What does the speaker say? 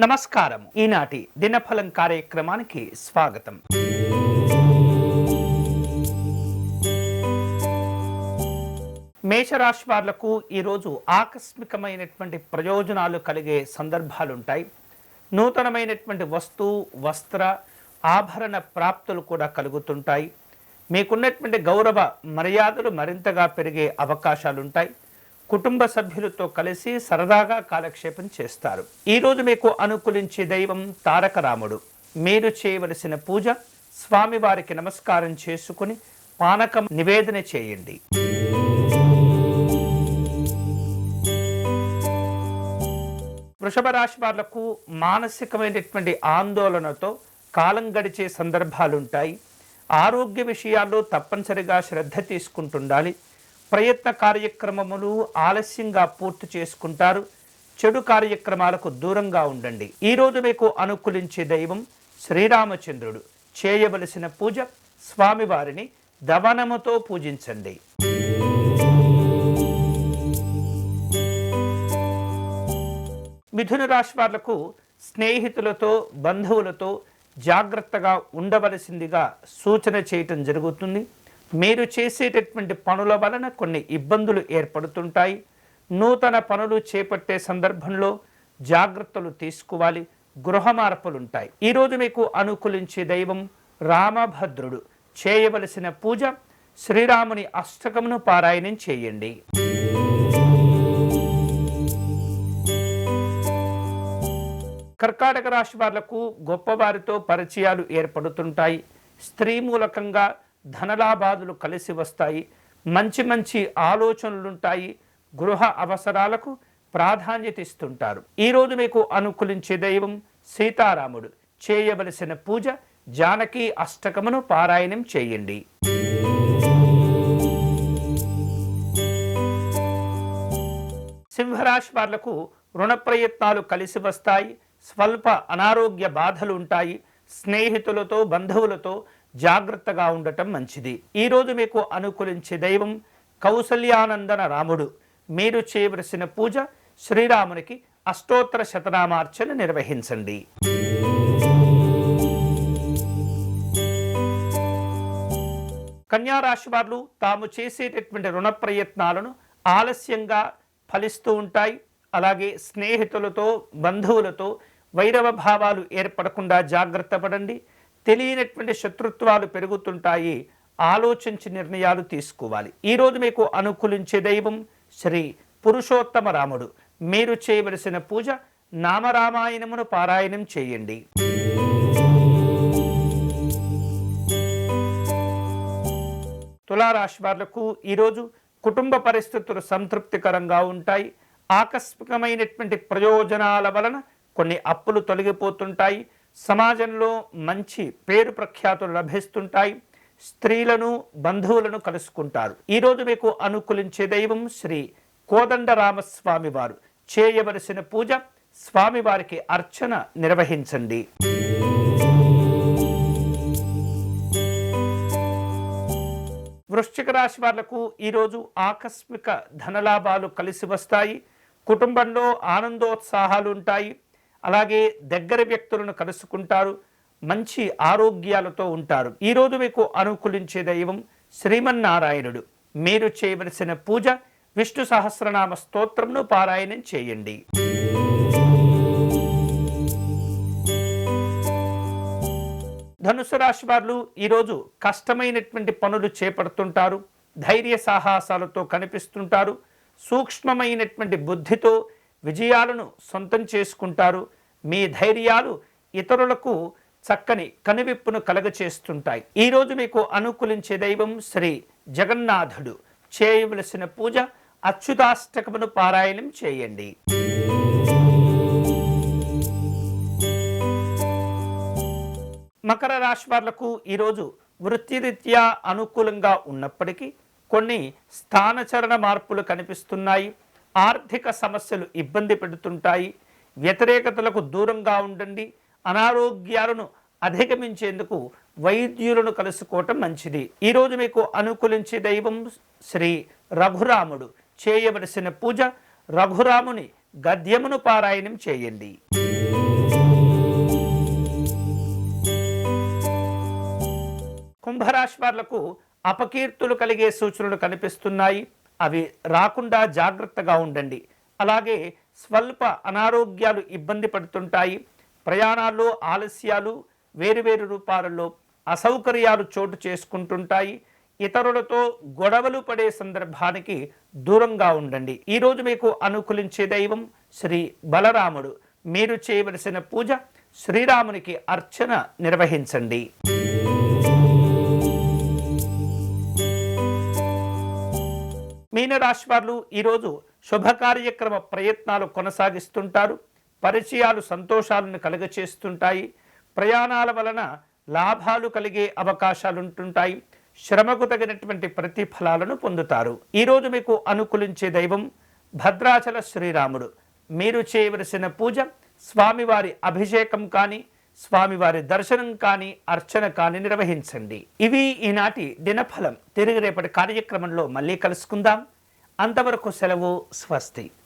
నమస్కారం ఈనాటి దినఫలం కార్యక్రమానికి స్వాగతం. మేషరాశి వాళ్ళకు ఈరోజు ఆకస్మికమైనటువంటి ప్రయోజనాలు కలిగే సందర్భాలుంటాయి. నూతనమైనటువంటి వస్తు వస్త్ర ఆభరణ ప్రాప్తులు కూడా కలుగుతుంటాయి. మీకున్నటువంటి గౌరవ మర్యాదలు మరింతగా పెరిగే అవకాశాలుంటాయి. కుటుంబ సభ్యులతో కలిసి సరదాగా కాలక్షేపం చేస్తారు. ఈరోజు మీకు అనుకూలించే దైవం తారకరాముడు. మీరు చేయవలసిన పూజ స్వామివారికి నమస్కారం చేసుకుని పానకం నివేదన చేయండి. వృషభ రాశి వాళ్ళకు మానసికమైనటువంటి ఆందోళనతో కాలం గడిచే సందర్భాలుంటాయి. ఆరోగ్య విషయాల్లో తప్పనిసరిగా శ్రద్ధ తీసుకుంటుండాలి. ప్రయత్న కార్యక్రమములు ఆలస్యంగా పూర్తి చేసుకుంటారు. చెడు కార్యక్రమాలకు దూరంగా ఉండండి. ఈరోజు మీకు అనుకూలించే దైవం శ్రీరామచంద్రుడు. చేయవలసిన పూజ స్వామివారిని దవనముతో పూజించండి. మిథున రాశి వాళ్ళకు స్నేహితులతో బంధువులతో జాగ్రత్తగా ఉండవలసిందిగా సూచన చేయటం జరుగుతుంది. మీరు చేసేటటువంటి పనుల వలన కొన్ని ఇబ్బందులు ఏర్పడుతుంటాయి. నూతన పనులు చేపట్టే సందర్భంలో జాగ్రత్తలు తీసుకోవాలి. గృహ మార్పులు ఉంటాయి ఈరోజు మీకు అనుకూలించే దైవం రామభద్రుడు. చేయవలసిన పూజ శ్రీరాముని అష్టకమును పారాయణం చేయండి. కర్కాటక రాశి వాళ్ళకు గొప్పవారితో పరిచయాలు ఏర్పడుతుంటాయి. స్త్రీ మూలకంగా ధనలాభాదులు కలిసి వస్తాయి. మంచి మంచి ఆలోచనలుంటాయి. గృహ అవసరాలకు ప్రాధాన్యత ఇస్తుంటారు ఈరోజు మీకు అనుకూలించే దైవం సీతారాముడు. చేయవలసిన పూజ జానకి అష్టకమును పారాయణం చేయండి. సింహరాశి వాళ్ళకు రుణ ప్రయత్నాలు కలిసి వస్తాయి. స్వల్ప అనారోగ్య బాధలు ఉంటాయి. స్నేహితులతో బంధువులతో జాగ్రత్తగా ఉండటం మంచిది. ఈరోజు మీకు అనుకూలించే దైవం కౌసల్యానందన రాముడు. మీరు చేయవలసిన పూజ శ్రీరామునికి అష్టోత్తర శతనామార్చన నిర్వహించండి. కన్యారాశి వారు తాము చేసేటటువంటి రుణ ప్రయత్నాలను ఆలస్యంగా ఫలిస్తూ ఉంటాయి. అలాగే స్నేహితులతో బంధువులతో వైరవ భావాలు ఏర్పడకుండా జాగ్రత్త పడండి. తెలియనటువంటి శత్రుత్వాలు పెరుగుతుంటాయి. ఆలోచించి నిర్ణయాలు తీసుకోవాలి. ఈరోజు మీకు అనుకూలించే దైవం శ్రీ పురుషోత్తమ రాముడు. మీరు చేయవలసిన పూజ నామరామాయణమును పారాయణం చేయండి. తులారాశి వాళ్ళకు ఈరోజు కుటుంబ పరిస్థితులు సంతృప్తికరంగా ఉంటాయి. ఆకస్మికమైనటువంటి ప్రయోజనాల వలన కొన్ని అప్పులు తొలగిపోతుంటాయి. సమాజంలో మంచి పేరు ప్రఖ్యాతులు లభిస్తుంటాయి. స్త్రీలను బంధువులను కలుసుకుంటారు. ఈరోజు మీకు అనుకూలించే దైవం శ్రీ కోదండరామస్వామి వారు. చేయవలసిన పూజ స్వామివారికి అర్చన నిర్వహించండి. వృశ్చిక రాశి వాళ్ళకు ఈరోజు ఆకస్మిక ధనలాభాలు కలిసి వస్తాయి. కుటుంబంలో ఆనందోత్సాహాలు ఉంటాయి. అలాగే దగ్గర వ్యక్తులను కలుసుకుంటారు మంచి ఆరోగ్యాలతో ఉంటారు. ఈరోజు మీకు అనుకూలించే దైవం శ్రీమన్నారాయణుడు. మీరు చేయవలసిన పూజ విష్ణు సహస్రనామ స్తోత్రంను పారాయణం చేయండి. ధనుసు రాశి వారు ఈరోజు కష్టమైనటువంటి పనులు చేపడుతుంటారు. ధైర్య సాహసాలతో కనిపిస్తుంటారు. సూక్ష్మమైనటువంటి బుద్ధితో విజయాలను సొంతం చేసుకుంటారు. మీ ధైర్యాలు ఇతరులకు చక్కని కనువిప్పును కలగచేస్తుంటాయి. ఈరోజు మీకు అనుకూలించే దైవం శ్రీ జగన్నాథుడు. చేయవలసిన పూజ అచ్యుతాష్టకమును పారాయణం చేయండి. మకర రాశి వాళ్ళకు ఈరోజు వృత్తిరీత్యా అనుకూలంగా ఉన్నప్పటికీ కొన్ని స్థానచరణ మార్పులు కనిపిస్తున్నాయి. ఆర్థిక సమస్యలు ఇబ్బంది పెడుతుంటాయి. వ్యతిరేకతలకు దూరంగా ఉండండి. అనారోగ్యాలను అధిగమించేందుకు వైద్యులను కలుసుకోవటం మంచిది. ఈరోజు మీకు అనుకూలించే దైవం శ్రీ రఘురాముడు. చేయవలసిన పూజ రఘురాముని గద్యమును పారాయణం చేయండి. కుంభరాశి వారులకు అపకీర్తులు కలిగే సూచనలు కనిపిస్తున్నాయి. అవి రాకుండా జాగ్రత్తగా ఉండండి. అలాగే స్వల్ప అనారోగ్యాలు ఇబ్బంది పడుతుంటాయి. ప్రయాణాల్లో ఆలస్యాలు వేరువేరు రూపాలలో అసౌకర్యాలు చోటు చేసుకుంటుంటాయి. ఇతరులతో గొడవలు పడే సందర్భానికి దూరంగా ఉండండి. ఈరోజు మీకు అనుకూలించే దైవం శ్రీ బలరాముడు. మీరు చేయవలసిన పూజ శ్రీరామునికి అర్చన నిర్వహించండి. మీనరాశి వారు ఈరోజు శుభ కార్యక్రమ ప్రయత్నాలు కొనసాగిస్తుంటారు. పరిచయాలు సంతోషాలను కలుగచేస్తుంటాయి. ప్రయాణాల వలన లాభాలు కలిగే అవకాశాలు ఉంటుంటాయి శ్రమకు తగినటువంటి ప్రతిఫలాలను పొందుతారు. ఈరోజు మీకు అనుకూలించే దైవం భద్రాచల శ్రీరాముడు. మీరు చేయవలసిన పూజ స్వామివారి అభిషేకం కానీ స్వామివారి దర్శనం కానీ అర్చన కానీ నిర్వహించండి. ఇవి ఈనాటి దినఫలం. తిరిగి రేపటి కార్యక్రమంలో మళ్ళీ కలుసుకుందాం. అంతవరకు సెలవు స్వస్తి.